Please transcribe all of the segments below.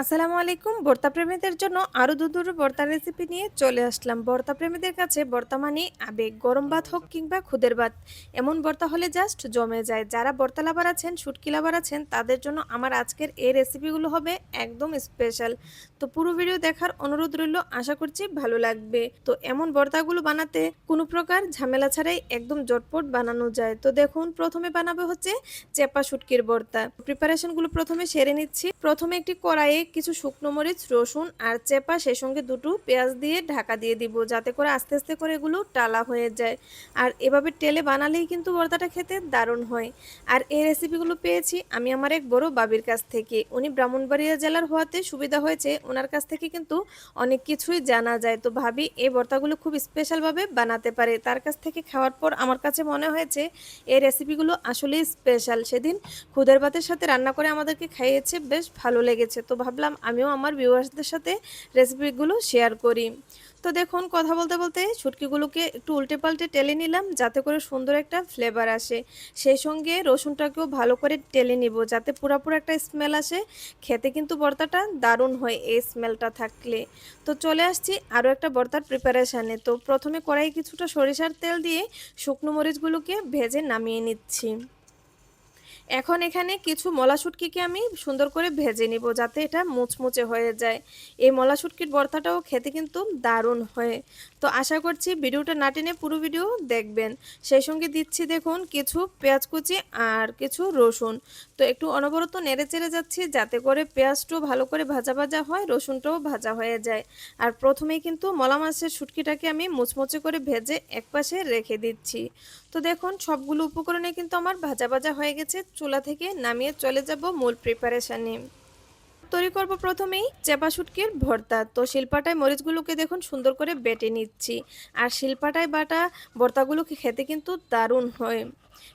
আসসালামু আলাইকুম। ভর্তা প্রেমীদের জন্য আরও দু দুধুর ভর্তা রেসিপি নিয়ে চলে আসলাম। ভর্তা প্রেমীদের কাছে ভর্তা মানে আবেগ, গরম ভাত হোক কিংবা খুদের ভাত। এমন বর্তা হলে জাস্ট জমে যায়। যারা বর্তা লাভার আছেন, শুটকি লাভার আছেন, তাদের জন্য আমার আজকের এই রেসিপিগুলো হবে একদম স্পেশাল তো পুরো ভিডিও দেখার অনুরোধ রইল, আশা করছি ভালো লাগবে। তো এমন বর্তাগুলো বানাতে কোনো প্রকার ঝামেলা ছাড়াই একদম জটপট বানানো যায়। তো দেখুন, প্রথমে বানাবে হচ্ছে চেপা শুটকির বর্তা। প্রিপারেশনগুলো প্রথমে সেরে নিচ্ছি। প্রথমে একটি কড়াইয়ে কিছু শুকনো মরিচ, রসুন আর চেপা সেই সঙ্গে দুটো পেঁয়াজ দিয়ে ঢাকা দিয়ে দিব যাতে করে আস্তে আস্তে করে এগুলো টালা হয়ে যায়। আর এভাবে টেলে বানালেই কিন্তু ভর্তাটা খেতে দারুণ হয়। আর এই রেসিপিগুলো পেয়েছি আমি আমার এক বড় বাবির কাছ থেকে। উনি ব্রাহ্মণবাড়িয়া জেলার হওয়াতে সুবিধা হয়েছে, ওনার কাছ থেকে কিন্তু অনেক কিছুই জানা যায়। তো ভাবি এই ভর্তাগুলো খুব স্পেশালভাবে বানাতে পারে। তার কাছ থেকে খাওয়ার পর আমার কাছে মনে হয়েছে, এই রেসিপিগুলো আসলেই স্পেশাল সেদিন খুদের ভাতের সাথে রান্না করে আমাদেরকে খাইয়েছে, বেশ ভালো লেগেছে। তো ভাবলাম আমিও আমার ভিউয়ার্সদের সাথে রেসিপিগুলো শেয়ার করি। তো দেখুন, কথা বলতে বলতে ছুটকিগুলোকে একটু উল্টে পাল্টে টেলে নিলাম, যাতে করে সুন্দর একটা ফ্লেভার আসে। সেই সঙ্গে রসুনটাকেও ভালো করে টেলে নিব, যাতে পুরাপুরো একটা স্মেল আসে। খেতে কিন্তু বর্তাটা দারুণ হয় এই স্মেলটা থাকলে। তো চলে আসছি আরও একটা বর্তার প্রিপারেশানে তো প্রথমে কড়াই কিছুটা সরিষার তেল দিয়ে শুকনো মরিচগুলোকে ভেজে নামিয়ে নিচ্ছি। এখন এখানে কিছু মলা শুটকিকে আমি সুন্দর করে ভেজে নিব যাতে এটা মুচমুচে হয়ে যায়। এই মলা শুটকির ভর্তাটাও খেতে কিন্তু দারুণ হয়। তো আশা করছি ভিডিওটা না টেনে পুরো ভিডিও দেখবেন। সেই সঙ্গে দিচ্ছি দেখুন কিছু পেঁয়াজ কুচি আর কিছু রসুন। তো একটু অনবরত নেড়ে চেড়ে যাচ্ছি যাতে করে পেঁয়াজটাও ভালো করে ভাজা ভাজা হয়, রসুনটাও ভাজা হয়ে যায়। আর প্রথমেই কিন্তু মলা মাছের শুটকিটাকে আমি মুচমুচে করে ভেজে একপাশে রেখে দিচ্ছি। তো দেখুন সবগুলো উপকরণে কিন্তু আমার ভাজা ভাজা হয়ে গেছে। চুলা থেকে নামিয়ে চলে যাব মূল প্রিপারেশানে তৈরি করব প্রথমেই চেপা শুটকির ভর্তা। তো শিল্পাটায় মরিচগুলোকে দেখুন সুন্দর করে বেটে নিচ্ছি। আর শিল্পাটায় বাটা ভর্তাগুলোকে খেতে কিন্তু দারুণ হয়।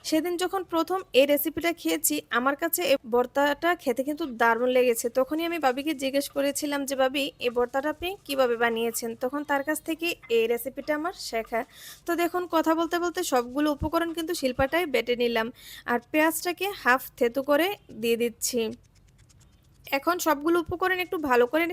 সেদিন যখন প্রথম এই রেসিপিটা খেয়েছি, আমার কাছে এই ভর্তাটা খেতে কিন্তু দারুণ লেগেছে। তখনই আমি বাবিকে জিজ্ঞেস করেছিলাম যে, বাবি, এই ভর্তাটা আপনি কীভাবে বানিয়েছেন? তখন তার কাছ থেকে এই রেসিপিটা আমার শেখা। তো দেখুন, কথা বলতে বলতে সবগুলো উপকরণ কিন্তু শিল্পাটায় বেটে নিলাম। আর পেঁয়াজটাকে হাফ থেতু করে দিয়ে দিচ্ছি। এখন সবগুলো উপকরণ একটু ভালো করে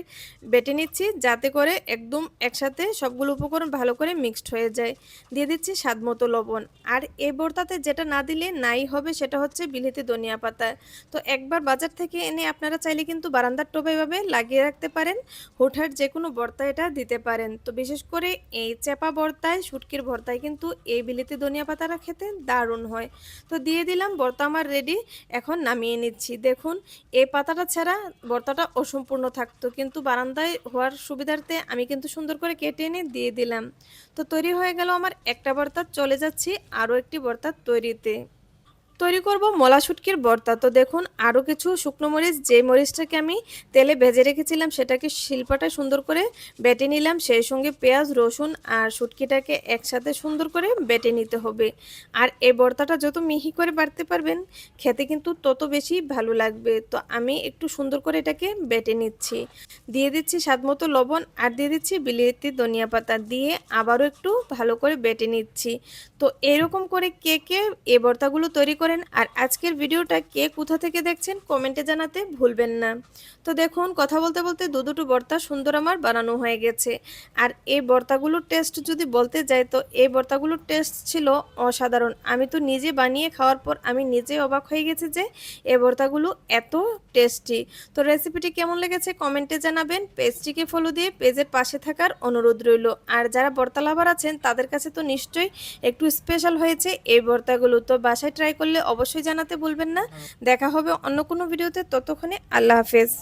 বেটে নিচ্ছি, যাতে করে একদম একসাথে সবগুলো উপকরণ ভালো করে মিক্সড হয়ে যায়। দিয়ে দিচ্ছি স্বাদ মতো লবণ। আর এই ভর্তাতে যেটা না দিলে নাই হবে সেটা হচ্ছে বিলিতি ধনিয়া পাতা। তো একবার বাজার থেকে এনে আপনারা চাইলে কিন্তু বারান্দার টোবে এভাবে লাগিয়ে রাখতে পারেন হুটহাট যে কোনো ভর্তা এটা দিতে পারেন। তো বিশেষ করে এই চেপা ভর্তায় শুটকির ভর্তায় কিন্তু এই বিলিতি ধনিয়া পাতাটা খেতে দারুণ হয়। তো দিয়ে দিলাম ভর্তা আমার রেডি এখন নামিয়ে নিচ্ছি। দেখুন, এই পাতাটা ছাড়া ভর্তাটা অসম্পূর্ণ থাকতো। কিন্তু বারান্দায় হওয়ার সুবিধার্থে আমি কিন্তু সুন্দর করে কেটে এনে দিয়ে দিলাম। তো তৈরি হয়ে গেল আমার একটা বর্তা। চলে যাচ্ছি আরও একটি ভর্তা তৈরিতে। তৈরি করব মলা শুটকির ভর্তা তো দেখুন আরও কিছু শুকনো মরিচ যে মরিচটাকে আমি তেলে ভেজে রেখেছিলাম, সেটাকে শিল্পাটা সুন্দর করে বেটে নিলাম। সেই সঙ্গে পেঁয়াজ, রসুন আর শুটকিটাকে একসাথে সুন্দর করে বেটে নিতে হবে। আর এই ভর্তাটা যত মিহি করে বাড়তে পারবেন, খেতে কিন্তু তত বেশি ভালো লাগবে। তো আমি একটু সুন্দর করে এটাকে বেটে নিচ্ছি। দিয়ে দিচ্ছি স্বাদ মতো লবণ আর দিয়ে দিচ্ছি বিলিতি ধনিয়া পাতা। দিয়ে আবারও একটু ভালো করে বেটে নিচ্ছি। তো এরকম করে কে কে এ ভর্তাগুলো তৈরি করেন আর আজকের ভিডিওটা কে কোথা থেকে দেখছেন কমেন্টে জানাতে ভুলবেন না। তো দেখুন, কথা বলতে বলতে দু দুটো বর্তা সুন্দর আমার বানানো হয়ে গেছে। আর এই বর্তাগুলোর টেস্ট যদি বলতে যাই, তো এই বর্তাগুলোর টেস্ট ছিল অসাধারণ। আমি তো নিজে বানিয়ে খাওয়ার পর আমি নিজে অবাক হয়ে গেছি যে এই বর্তাগুলো এত টেস্টি। তো রেসিপিটি কেমন লেগেছে কমেন্টে জানাবেন। পেজটিকে ফলো দিয়ে পেজের পাশে থাকার অনুরোধ রইল। আর যারা ভর্তা লাভার আছেন, তাদের কাছে তো নিশ্চয়ই একটু স্পেশাল হয়েছে এই বর্তাগুলো। তো বাসায় ট্রাই করলে অবশ্যই জানাতে ভুলবেন না। দেখা হবে অন্য কোনো ভিডিওতে। ততক্ষণে আল্লাহ হাফেজ।